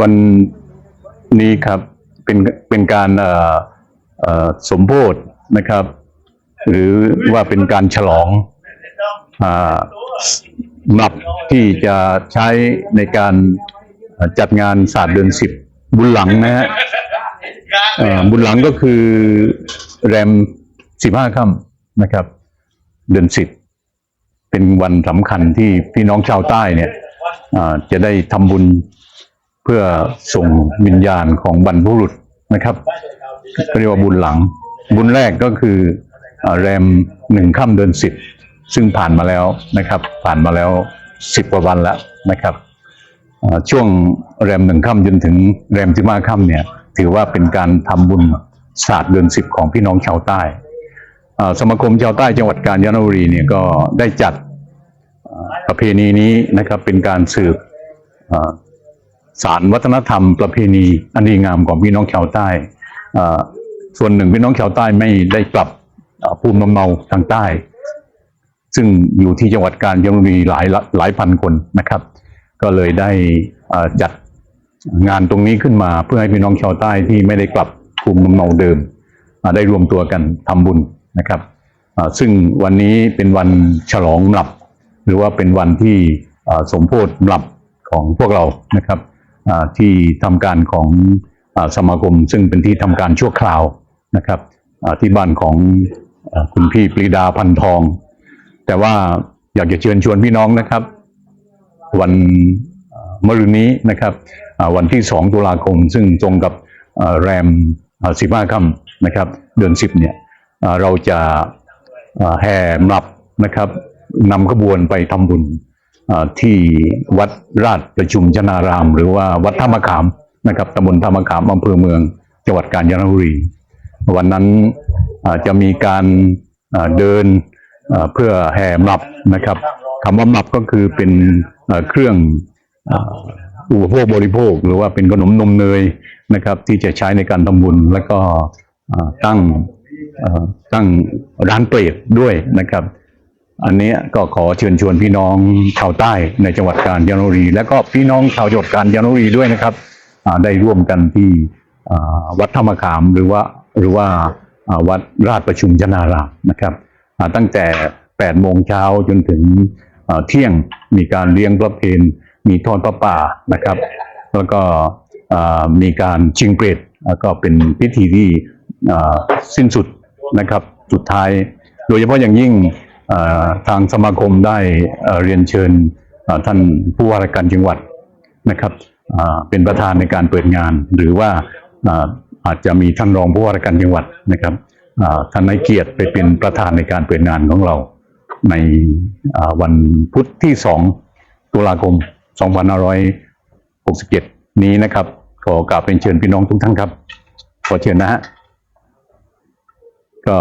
วันนี้ครับเป็นเป็นการสมโพธนะครับ หรือว่าเป็นการฉลองหนับที่จะใช้ในการจัดงานศาสตร์เดือนสิบบุญหลังนะฮะบุญหลังก็คือแรมสิบห้าค่ำนะครับ เดือนสิบเป็นวันสำคัญที่พี่น้องชาวใต้เนี่ยจะได้ทำบุญ เพื่อส่งวิญญาณของบรรพบุรุษนะครับเรียกว่าบุญหลัง บุญแรกก็คืออแรมหนึ่งค่ำเดือนสิบซึ่งผ่านมาแล้วนะครับ ผ่านมาแล้วสิบกว่าวันแล้วนะครับช่วงแรมหนึ่งค่ำจนถึงแรมสิบห้าค่ำเนี่ย ถือว่าเป็นการทำบุญศาสตร์เดือนสิบของพี่น้องชาวใต้สมาคมชาวใต้จังหวัดกาญจนบุรีเนี่ยก็ได้จัดประเพณีนี้นะครับเป็นการสืบ สารวัฒนธรรมประเพณีอันดีงามของพี่น้องชาวใต้ส่วนหนึ่งพี่น้องชาวใต้ไม่ได้กลับภูมิลำเนาทางใต้ ซึ่งอยู่ที่จังหวัดกาญจนบุรีหลายหลายพันคนนะครับ ก็เลยได้จัดงานตรงนี้ขึ้นมาเพื่อให้พี่น้องชาวใต้ที่ไม่ได้กลับภูมิลำเนาเดิม ได้รวมตัวกันทำบุญนะครับซึ่งวันนี้เป็นวันฉลองหลับ หรือว่าเป็นวันที่สมโพธิหลับของพวกเรานะครับ ที่ทำการของอสมาคม ซึ่งเป็นที่ทำการชั่วคราวนะครับที่บ้านของอคุณพี่ปรีดาพันทอง แต่ว่าอยากจะเชิญชวนพี่น้องนะครับ วันมรืนนี้นะครับวันที่ 2 ตุลาคม ซึ่งตรงกับแรมสิบห้าค่ำนะครับ เดือนสิบเนี่ยเราจะแห่มรับนะครับนำขบวนไปทำบุญ ที่วัดราชประชุมชนาราม หรือว่าวัดท่ามะขามนะครับตำบลท่ามะขามอำเภอเมือง จังหวัดกาญจนบุรี วันนั้นจะมีการเดินเพื่อแห่หมับนะครับคำว่าหมับก็คือเป็นเครื่องอุปโภคบริโภค หรือว่าเป็นขนมนมเนยนะครับ ที่จะใช้ในการทำบุญ แล้วก็ตั้งตั้งร้านเปรตด้วยนะครับ อันนี้ก็ขอเชิญชวนพี่น้องชาวใต้ในจังหวัดกาญจนบุรี และก็พี่น้องชาวจังหวัดกาญจนบุรีด้วยนะครับได้ร่วมกันที่วัดธรรมขามหรือว่าหรือว่าวัดราชประชุมชนารามนะครับตั้งแต่8โมงเช้าจนถึงเที่ยงมีการเลี้ยงพระเพลมีทอดพระป่านะครับ แล้วก็มีการชิงเปรตแล้วก็เป็นพิธีที่สิ้นสุดนะครับสุดท้าย โดยเฉพาะอย่างยิ่ง ทางสมาคมได้เรียนเชิญท่านผู้ว่าราชการจังหวัดนะครับเป็นประธานในการเปิดงาน หรือว่าอาจจะมีท่านรองผู้ว่าราชการจังหวัดนะครับท่านนายเกียรติไปเป็นประธานในการเปิดงานของเรา ในวันพุธที่ 2 ตุลาคม 2567 นี้นะครับ ขอกราบเป็นเชิญพี่น้องทุกท่านครับ ขอเชิญนะฮะก็